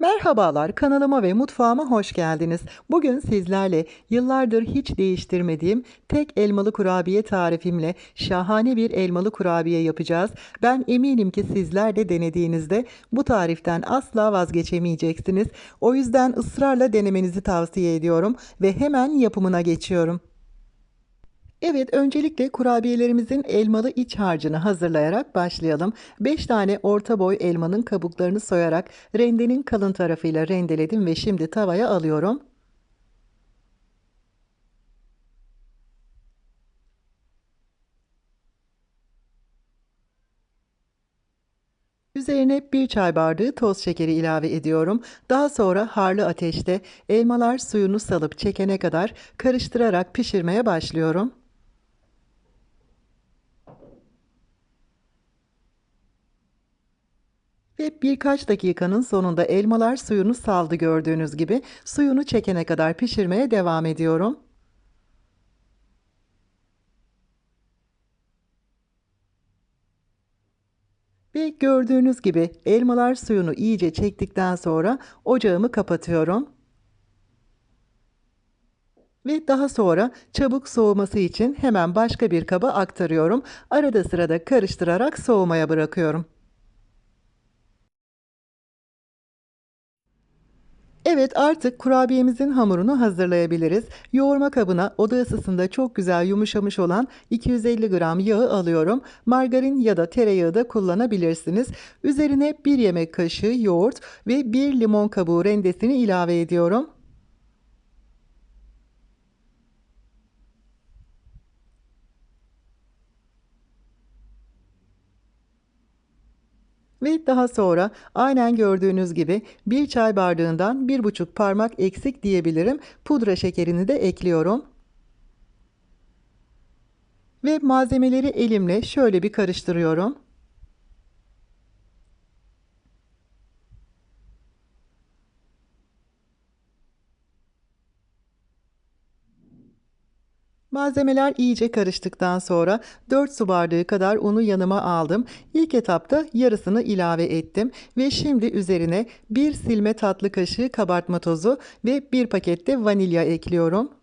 Merhabalar, kanalıma ve mutfağıma hoş geldiniz. Bugün sizlerle yıllardır hiç değiştirmediğim tek elmalı kurabiye tarifimle şahane bir elmalı kurabiye yapacağız. Ben eminim ki sizler de denediğinizde bu tariften asla vazgeçemeyeceksiniz. O yüzden ısrarla denemenizi tavsiye ediyorum ve hemen yapımına geçiyorum. Evet, öncelikle kurabiyelerimizin elmalı iç harcını hazırlayarak başlayalım. 5 tane orta boy elmanın kabuklarını soyarak rendenin kalın tarafıyla rendeledim ve şimdi tavaya alıyorum. Üzerine bir çay bardağı toz şekeri ilave ediyorum. Daha sonra harlı ateşte elmalar suyunu salıp çekene kadar karıştırarak pişirmeye başlıyorum. Ve birkaç dakikanın sonunda elmalar suyunu saldı gördüğünüz gibi suyunu çekene kadar pişirmeye devam ediyorum. Ve gördüğünüz gibi elmalar suyunu iyice çektikten sonra ocağımı kapatıyorum. Ve daha sonra çabuk soğuması için hemen başka bir kaba aktarıyorum. Arada sırada karıştırarak soğumaya bırakıyorum. Evet artık kurabiyemizin hamurunu hazırlayabiliriz. Yoğurma kabına oda ısısında çok güzel yumuşamış olan 250 gram yağı alıyorum. Margarin ya da tereyağı da kullanabilirsiniz. Üzerine 1 yemek kaşığı yoğurt ve 1 limon kabuğu rendesini ilave ediyorum. Ve daha sonra aynen gördüğünüz gibi bir çay bardağından bir buçuk parmak eksik diyebilirim. Pudra şekerini de ekliyorum. Ve malzemeleri elimle şöyle bir karıştırıyorum. Malzemeler iyice karıştıktan sonra 4 su bardağı kadar unu yanıma aldım. İlk etapta yarısını ilave ettim ve şimdi üzerine 1 silme tatlı kaşığı kabartma tozu ve 1 paket de vanilya ekliyorum.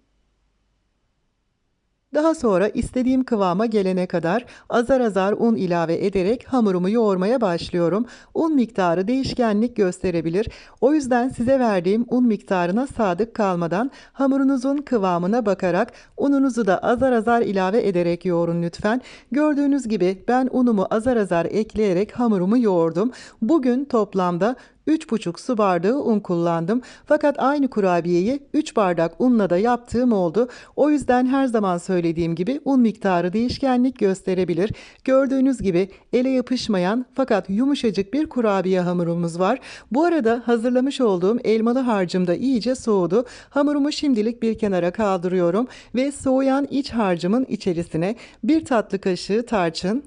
Daha sonra istediğim kıvama gelene kadar azar azar un ilave ederek hamurumu yoğurmaya başlıyorum. Un miktarı değişkenlik gösterebilir. O yüzden size verdiğim un miktarına sadık kalmadan hamurunuzun kıvamına bakarak ununuzu da azar azar ilave ederek yoğurun lütfen. Gördüğünüz gibi ben unumu azar azar ekleyerek hamurumu yoğurdum. Bugün toplamda 3,5 su bardağı un kullandım. Fakat aynı kurabiyeyi 3 bardak unla da yaptığım oldu. O yüzden her zaman söylediğim gibi un miktarı değişkenlik gösterebilir. Gördüğünüz gibi ele yapışmayan fakat yumuşacık bir kurabiye hamurumuz var. Bu arada hazırlamış olduğum elmalı harcım da iyice soğudu. Hamurumu şimdilik bir kenara kaldırıyorum ve soğuyan iç harcımın içerisine bir tatlı kaşığı tarçın,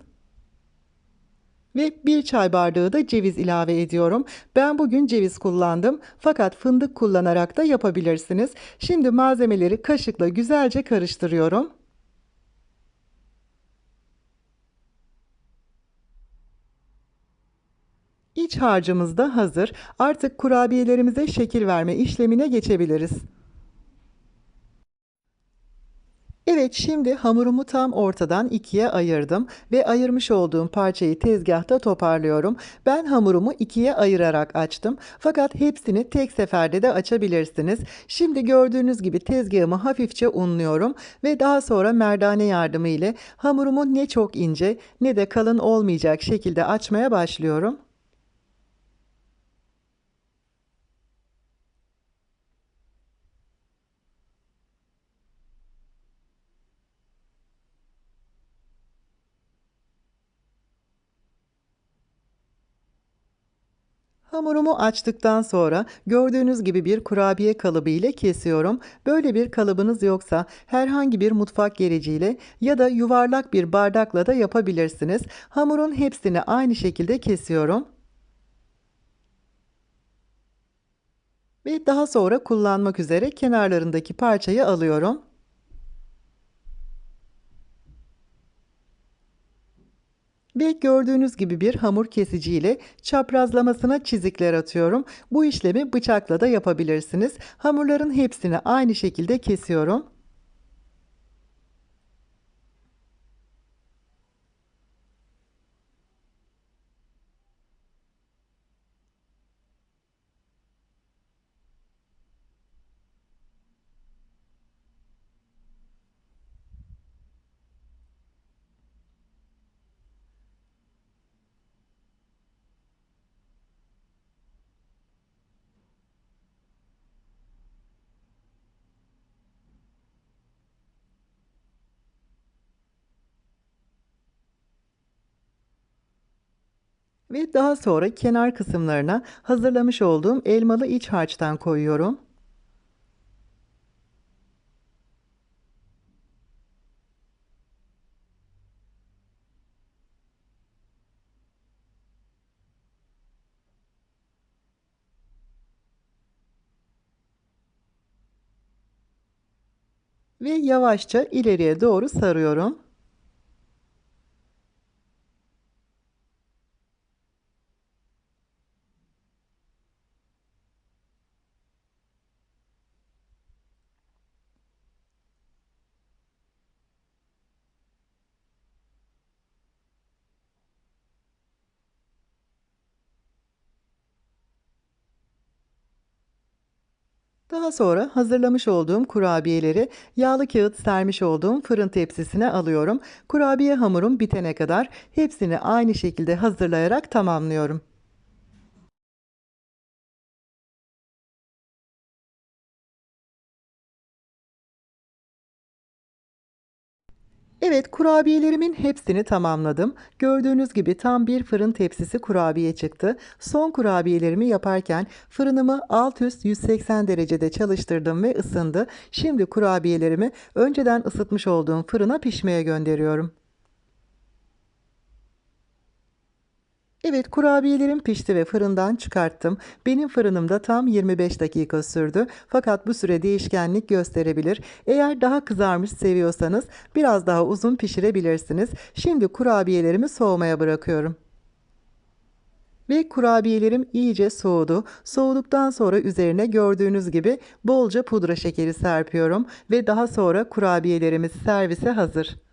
ve bir çay bardağı da ceviz ilave ediyorum. Ben bugün ceviz kullandım fakat fındık kullanarak da yapabilirsiniz. Şimdi malzemeleri kaşıkla güzelce karıştırıyorum. İç harcımız da hazır. Artık kurabiyelerimize şekil verme işlemine geçebiliriz. Evet şimdi hamurumu tam ortadan ikiye ayırdım ve ayırmış olduğum parçayı tezgahta toparlıyorum. Ben hamurumu ikiye ayırarak açtım fakat hepsini tek seferde de açabilirsiniz. Şimdi gördüğünüz gibi tezgahımı hafifçe unluyorum ve daha sonra merdane yardımı ile hamurumu ne çok ince ne de kalın olmayacak şekilde açmaya başlıyorum. Hamurumu açtıktan sonra gördüğünüz gibi bir kurabiye kalıbı ile kesiyorum. Böyle bir kalıbınız yoksa herhangi bir mutfak gereciyle ya da yuvarlak bir bardakla da yapabilirsiniz. Hamurun hepsini aynı şekilde kesiyorum. Ve daha sonra kullanmak üzere kenarlarındaki parçayı alıyorum. Ve gördüğünüz gibi bir hamur kesiciyle çaprazlamasına çizikler atıyorum. Bu işlemi bıçakla da yapabilirsiniz. Hamurların hepsini aynı şekilde kesiyorum. Ve daha sonra kenar kısımlarına hazırlamış olduğum elmalı iç harçtan koyuyorum. Ve yavaşça ileriye doğru sarıyorum. Daha sonra hazırlamış olduğum kurabiyeleri yağlı kağıt sermiş olduğum fırın tepsisine alıyorum. Kurabiye hamurum bitene kadar hepsini aynı şekilde hazırlayarak tamamlıyorum. Evet, kurabiyelerimin hepsini tamamladım. Gördüğünüz gibi tam bir fırın tepsisi kurabiye çıktı. Son kurabiyelerimi yaparken fırınımı alt üst 180 derecede çalıştırdım ve ısındı. Şimdi kurabiyelerimi önceden ısıtmış olduğum fırına pişmeye gönderiyorum. Evet, kurabiyelerim pişti ve fırından çıkarttım. Benim fırınımda tam 25 dakika sürdü. Fakat bu süre değişkenlik gösterebilir. Eğer daha kızarmış seviyorsanız biraz daha uzun pişirebilirsiniz. Şimdi kurabiyelerimi soğumaya bırakıyorum. Ve kurabiyelerim iyice soğudu. Soğuduktan sonra üzerine gördüğünüz gibi bolca pudra şekeri serpiyorum ve daha sonra kurabiyelerimiz servise hazır.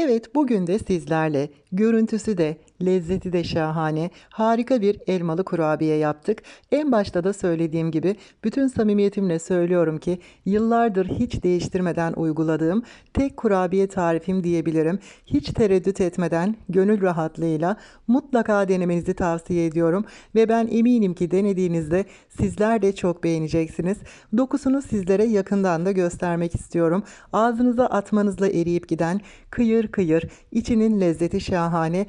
Evet, bugün de sizlerle. Görüntüsü de, lezzeti de şahane, harika bir elmalı kurabiye yaptık. En başta da söylediğim gibi bütün samimiyetimle söylüyorum ki yıllardır hiç değiştirmeden uyguladığım tek kurabiye tarifim diyebilirim. Hiç tereddüt etmeden gönül rahatlığıyla mutlaka denemenizi tavsiye ediyorum ve ben eminim ki denediğinizde sizler de çok beğeneceksiniz. Dokusunu sizlere yakından da göstermek istiyorum. Ağzınıza atmanızla eriyip giden kıyır kıyır, içinin lezzeti şahane,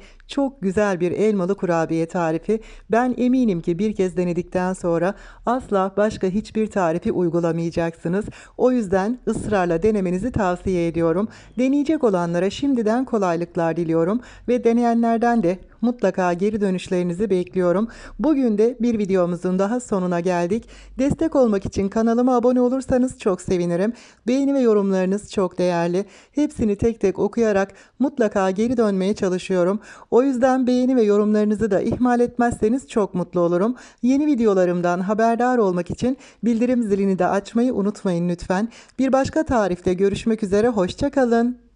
güzel bir elmalı kurabiye tarifi. Ben eminim ki bir kez denedikten sonra asla başka hiçbir tarifi uygulamayacaksınız. O yüzden ısrarla denemenizi tavsiye ediyorum. Deneyecek olanlara şimdiden kolaylıklar diliyorum ve deneyenlerden de mutlaka geri dönüşlerinizi bekliyorum. Bugün de bir videomuzun daha sonuna geldik. Destek olmak için kanalıma abone olursanız çok sevinirim. Beğeni ve yorumlarınız çok değerli. Hepsini tek tek okuyarak mutlaka geri dönmeye çalışıyorum. O yüzden beğeni ve yorumlarınızı da ihmal etmezseniz çok mutlu olurum. Yeni videolarımdan haberdar olmak için bildirim zilini de açmayı unutmayın lütfen. Bir başka tarifte görüşmek üzere. Hoşçakalın.